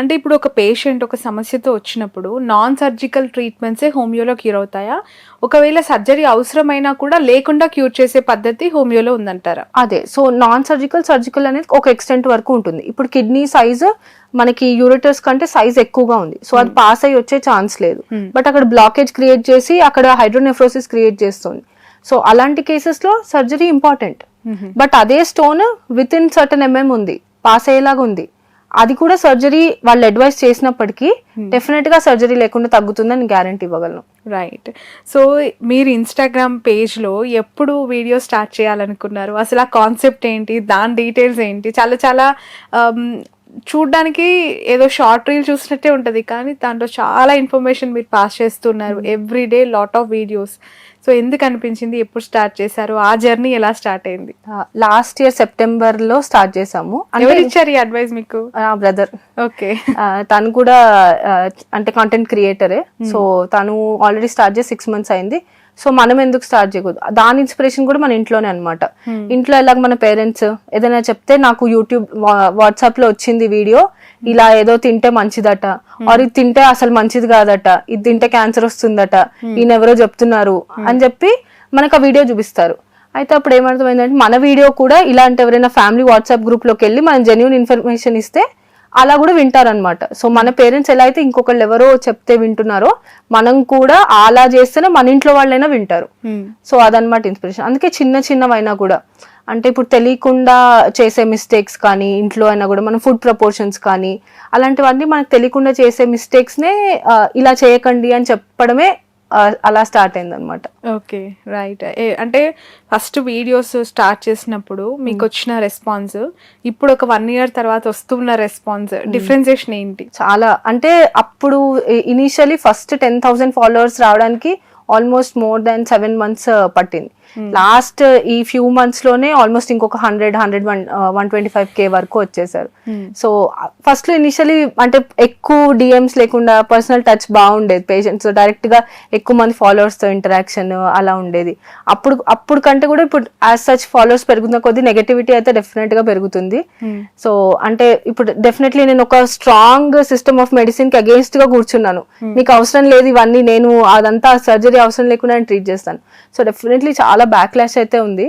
అంటే ఇప్పుడు ఒక పేషెంట్ ఒక సమస్యతో వచ్చినప్పుడు నాన్ సర్జికల్ ట్రీట్మెంట్సే హోమియోలో క్యూర్ అవుతాయా? ఒకవేళ సర్జరీ అవసరమైనా కూడా లేకుండా క్యూర్ చేసే పద్ధతి హోమియోలో ఉందంటారా? అదే సో నాన్ సర్జికల్ సర్జికల్ అనేది ఒక ఎక్స్టెంట్ వరకు ఉంటుంది. ఇప్పుడు కిడ్నీ సైజ్ మనకి యూరిటర్స్ కంటే సైజ్ ఎక్కువగా ఉంది. సో అది పాస్ అయ్యి వచ్చే ఛాన్స్ లేదు. Hmm. బట్ అక్కడ బ్లాకేజ్ క్రియేట్ చేసి అక్కడ హైడ్రోనెఫ్రోసిస్ క్రియేట్ చేస్తుంది. సో అలాంటి కేసెస్లో సర్జరీ ఇంపార్టెంట్ బట్ అదే stone with in certain MM ఉంది. పాస్ అయ్యేలాగా ఉంది. అది కూడా సర్జరీ వాళ్ళు అడ్వైస్ చేసినప్పటికీ డెఫినెట్గా సర్జరీ లేకుండా తగ్గుతుందని గ్యారంటీ ఇవ్వగలను. రైట్ సో మీరు ఇన్స్టాగ్రామ్ పేజ్లో ఎప్పుడు వీడియో స్టార్ట్ చేయాలనుకున్నారు? అసలు ఆ కాన్సెప్ట్ ఏంటి? దాని డీటెయిల్స్ ఏంటి? చాలా చాలా um, చూడ్డానికి ఏదో షార్ట్ రీల్ చూసినట్టే ఉంటుంది కానీ దాంట్లో చాలా ఇన్ఫర్మేషన్ మీరు పాస్ చేస్తున్నారు every day lot of videos so ఎందుకు అనిపించింది? ఎప్పుడు స్టార్ట్ చేశారు? ఆ జర్నీ ఎలా స్టార్ట్ అయింది? లాస్ట్ ఇయర్ సెప్టెంబర్లో స్టార్ట్ చేసాము ఎవరు ఇచ్చారు ఈ అడ్వైస్ మీకు? నా బ్రదర్ ఓకే తను కూడా అంటే కంటెంట్ క్రియేటరే సో తను ఆల్రెడీ స్టార్ట్ చేసి సిక్స్ మంత్స్ అయింది. సో మనం ఎందుకు స్టార్ట్ చేయకూడదు? దాని ఇన్స్పిరేషన్ కూడా మన ఇంట్లోనే అన్నమాట. ఇంట్లో ఎలాగ మన పేరెంట్స్ ఏదైనా చెప్తే నాకు యూట్యూబ్ వాట్సాప్లో వచ్చింది వీడియో ఇలా ఏదో తింటే మంచిదట ఆర్ ఇది తింటే అసలు మంచిది కాదట ఇది తింటే క్యాన్సర్ వస్తుందట ఈయన ఎవరో చెప్తున్నారు అని చెప్పి మనకు ఆ వీడియో చూపిస్తారు. అయితే అప్పుడు ఏమర్థమైందంటే మన వీడియో కూడా ఇలాంటి ఎవరైనా ఫ్యామిలీ వాట్సాప్ గ్రూప్లోకి వెళ్ళి మనం జెన్యున్ ఇన్ఫర్మేషన్ ఇస్తే అలా కూడా వింటారనమాట సో మన పేరెంట్స్ ఎలా అయితే ఇంకొకళ్ళు ఎవరో చెప్తే వింటున్నారో మనం కూడా అలా చేస్తేనే మన ఇంట్లో వాళ్ళైనా వింటారు. సో అదనమాట ఇన్స్పిరేషన్ అందుకే చిన్న చిన్నవైనా కూడా. అంటే ఇప్పుడు తెలియకుండా చేసే మిస్టేక్స్ కానీ ఇంట్లో అయినా కూడా మనం ఫుడ్ ప్రపోర్షన్స్ కానీ అలాంటివన్నీ మనకు తెలియకుండా చేసే మిస్టేక్స్ నే ఆ, ఇలా చేయకండి అని చెప్పడమే అలా స్టార్ట్ అయింది అనమాట ఓకే రైట్. అంటే ఫస్ట్ వీడియోస్ స్టార్ట్ చేసినప్పుడు మీకు వచ్చిన రెస్పాన్స్ ఇప్పుడు ఒక వన్ ఇయర్ తర్వాత వస్తున్న రెస్పాన్స్ డిఫరెన్సియేషన్ ఏంటి? చాలా అంటే అప్పుడు initially first ten thousand followers రావడానికి almost more than seven months పట్టింది. లాస్ట్ ఈ ఫ్యూ మంత్స్లోనే ఆల్మోస్ట్ ఇంకొక hundred hundred one one twenty five K వరకు వచ్చేసారు. సో ఫస్ట్లో ఇనిషియలీ అంటే ఎక్కువ డిఎమ్స్ లేకుండా పర్సనల్ టచ్ బాగుండేది పేషెంట్స్ డైరెక్ట్గా ఎక్కువ మంది ఫాలోవర్స్తో ఇంటరాక్షన్ అలా ఉండేది. అప్పుడు అప్పుడు కంటే కూడా ఇప్పుడు యాజ్ సచ్ ఫాలోవర్స్ పెరుగుతున్న కొద్దీ నెగటివిటీ అయితే డెఫినెట్గా పెరుగుతుంది. సో అంటే ఇప్పుడు డెఫినెట్లీ నేను ఒక స్ట్రాంగ్ సిస్టమ్ ఆఫ్ మెడిసిన్కి అగేన్స్ట్గా కూర్చున్నాను. మీకు అవసరం లేదు ఇవన్నీ నేను అదంతా సర్జరీ అవసరం లేకుండా నేను ట్రీట్ చేస్తాను. సో డెఫినెట్లీ చాలా బ్యాక్లాష్ అయితే ఉంది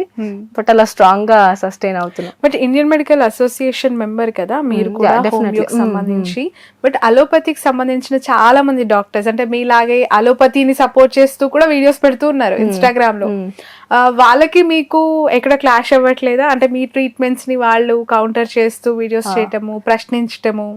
బట్ అలా స్ట్రాంగ్గా సస్టైన్ అవుతున్నాం. But Indian Medical Association member కదా మీరు Mm, కూడా yeah, definitely. హోమియోకి Mm, సంబంధించి. బట్ అలోపతికి సంబంధించిన చాలా మంది డాక్టర్స్ అంటే మీలాగే అలోపతిని సపోర్ట్ చేస్తూ కూడా వీడియోస్ పెడుతూ ఉన్నారు ఇన్స్టాగ్రామ్లో వాళ్ళకి మీకు ఎక్కడ క్లాష్ అవ్వట్లేదా? అంటే మీ ట్రీట్మెంట్స్ని వాళ్ళు కౌంటర్ చేస్తూ వీడియోస్ చేయటము ప్రశ్నించటము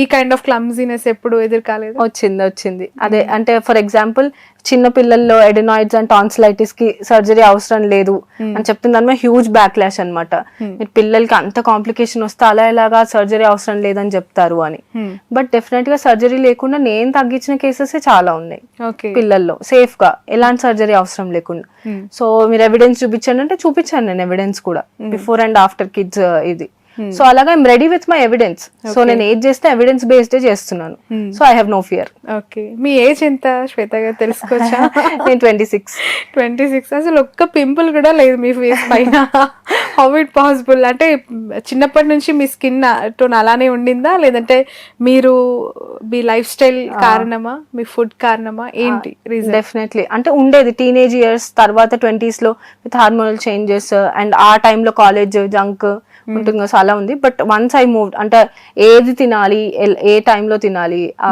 ఈ కైండ్ ఆఫ్ క్లమ్జీనెస్ ఎప్పుడు ఎదురు కాలేదు వచ్చింది వచ్చింది. అదే అంటే ఫర్ ఎగ్జాంపుల్ చిన్న పిల్లల్లో ఎడినాయిడ్స్ అండ్ టాన్సిలైటిస్కి సర్జరీ అవసరం లేదు అని చెప్తున్న దాని మీద హ్యూజ్ బ్యాక్లాష్ అనమాట మీరు పిల్లలకి అంత కాంప్లికేషన్ వస్తే అలా ఎలాగా సర్జరీ అవసరం లేదని చెప్తారు అని. బట్ డెఫినెట్గా సర్జరీ లేకుండా నేను తగ్గించిన కేసెస్ చాలా ఉన్నాయి. ఓకే పిల్లల్లో సేఫ్గా ఎలాంటి సర్జరీ అవసరం లేకుండా. సో మీరు ఎవిడెన్స్ చూపించండి అంటే చూపించాను నేను ఎవిడెన్స్ కూడా. బిఫోర్ అండ్ ఆఫ్టర్ కిడ్స్ ఇది. సో అలాగా I'm ready with my evidence so నేను ఏది చేస్తే ఎవిడెన్స్ బేస్డ్ చేస్తున్నాను. So I have no fear okay me age ఎంత శ్వేత గారు తెలుసుకోవచ్చా? నేను ట్వంటీ సిక్స్ ట్వంటీ సిక్స్ అసలు ఒక్క పింపుల్ కూడా లేదు మీ ఫేస్ పైన. హౌ ఇట్ పాసిబుల్ అంటే చిన్నప్పటి నుంచి మీ స్కిన్ టోన్ అలానే ఉండిందా? లేదంటే మీరు మీ లైఫ్ స్టైల్ కారణమా? మీ ఫుడ్ కారణమా? ఏంటి రీజన్ డెఫినెట్లీ అంటే ఉండేది టీనేజ్ ఇయర్స్ తర్వాత ట్వంటీస్లో విత్ హార్మోనల్ చేంజెస్ అండ్ ఆ టైంలో కాలేజ్ జంక్ ఉంటుంది సో అలా ఉంది. బట్ వన్స్ ఐ మూవ్ అంటే ఏది తినాలి ఏ టైంలో తినాలి ఆ,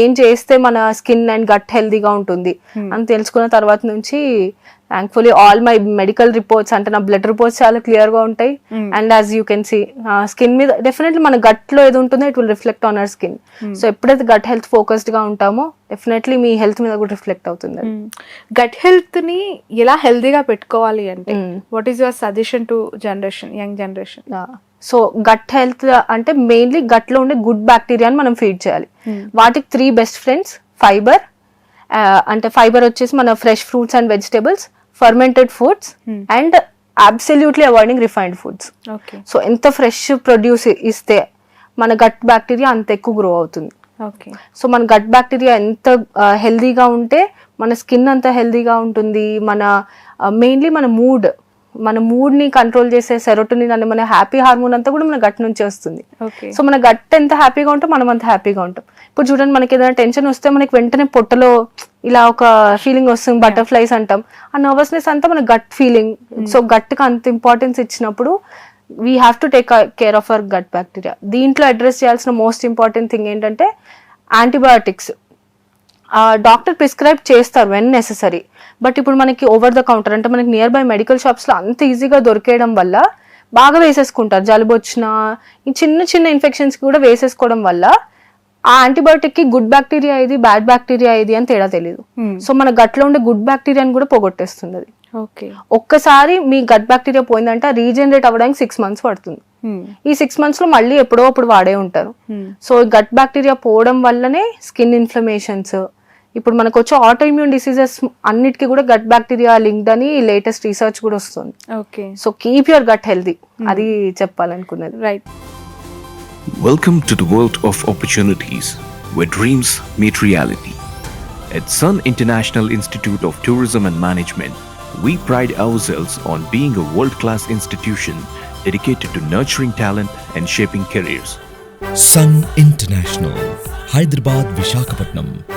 ఏం చేస్తే మన స్కిన్ అండ్ గట్ హెల్దీగా ఉంటుంది అని తెలుసుకున్న తర్వాత నుంచి thankfully all my medical reports అంటే నా బ్లడ్ రిపోర్ట్స్ చాలా క్లియర్గా ఉంటాయి. And as you can see skin మీద డెఫినెట్లీ మన గట్లో ఏది ఉంటుందో it will reflect on our skin so ఎప్పుడైతే గట్ హెల్త్ ఫోకస్డ్గా ఉంటామో డెఫినెట్లీ మీ హెల్త్ మీద కూడా రిఫ్లెక్ట్ అవుతుంది. గట్ హెల్త్ని ఎలా హెల్దీగా పెట్టుకోవాలి అంటే. What is your suggestion to generation young generation so gut health అంటే మెయిన్లీ గట్లో ఉండే గుడ్ బ్యాక్టీరియాని మనం ఫీడ్ చేయాలి. వాటికి త్రీ బెస్ట్ ఫ్రెండ్స్ ఫైబర్ అంటే ఫైబర్ వచ్చేసి మన fresh fruits and vegetables fermented foods and absolutely avoiding refined foods so ఎంత ఫ్రెష్ ప్రొడ్యూస్ ఇస్తే మన గట్ బ్యాక్టీరియా అంత ఎక్కువ గ్రో అవుతుంది. సో మన గట్ బ్యాక్టీరియా ఎంత హెల్దీగా ఉంటే మన స్కిన్ అంత హెల్దీగా ఉంటుంది. మన మెయిన్లీ మన మూడ్ మన మూడ్ని కంట్రోల్ చేసే సెరోటోనిన్ అనే మన హ్యాపీ హార్మోన్ అంతా కూడా మన గట్ నుంచి వస్తుంది. సో మన గట్ ఎంత హ్యాపీగా ఉంటాం మనం అంత హ్యాపీగా ఉంటాం. ఇప్పుడు చూడండి మనకి ఏదైనా టెన్షన్ వస్తే మనకి వెంటనే పొట్టలో ఇలా ఒక ఫీలింగ్ వస్తుంది బటర్ఫ్లైస్ అంటాం. ఆ నర్వస్నెస్ అంతా మన గట్ ఫీలింగ్ సో గట్కి అంత ఇంపార్టెన్స్ ఇచ్చినప్పుడు we have to take care of our gut bacteria దీంట్లో అడ్రస్ చేయాల్సిన మోస్ట్ ఇంపార్టెంట్ థింగ్ ఏంటంటే యాంటీబయాటిక్స్ డాక్టర్ ప్రిస్క్రైబ్ చేస్తారు వెన్ నెససరీ బట్ ఇప్పుడు మనకి ఓవర్ ద కౌంటర్ అంటే మనకి నియర్ బై మెడికల్ షాప్స్లో అంత ఈజీగా దొరికేయడం వల్ల బాగా వేసేసుకుంటారు. జలుబు వచ్చిన ఈ చిన్న చిన్న ఇన్ఫెక్షన్స్కి కూడా వేసేసుకోవడం వల్ల ఆ యాంటీబయాటిక్కి గుడ్ బ్యాక్టీరియా ఇది బ్యాడ్ బ్యాక్టీరియా ఇది అని తేడా తెలియదు Hmm. సో మన గట్లో ఉండే గుడ్ బ్యాక్టీరియాని కూడా పోగొట్టేస్తుంది అది. ఓకే. ఒక్కసారి మీ గట్ బ్యాక్టీరియా పోయిందంటే రీజనరేట్ అవ్వడానికి సిక్స్ మంత్స్ పడుతుంది. ఈ సిక్స్ మంత్స్లో మళ్ళీ ఎప్పుడో అప్పుడు వాడే ఉంటారు. సో గట్ బ్యాక్టీరియా పోవడం వల్లనే స్కిన్ ఇన్ఫ్లమేషన్స్ ఇప్పుడు మనకు వచ్చే ఆటో ఇమ్యూన్ డిసీజెస్ అన్నిటికీ కూడా గట్ బ్యాక్టీరియా లింక్డ్ అని లేటెస్ట్ రీసెర్చ్ కూడా వస్తుంది. Okay. So keep your gut healthy అది చెప్పాలనుకున్నది. Right Welcome to the world of opportunities, where dreams meet reality. At Sun International Institute of Tourism and Management, we pride ourselves on being a world class institution dedicated to nurturing talent and shaping careers. Sun International, Hyderabad, Vishakhapatnam.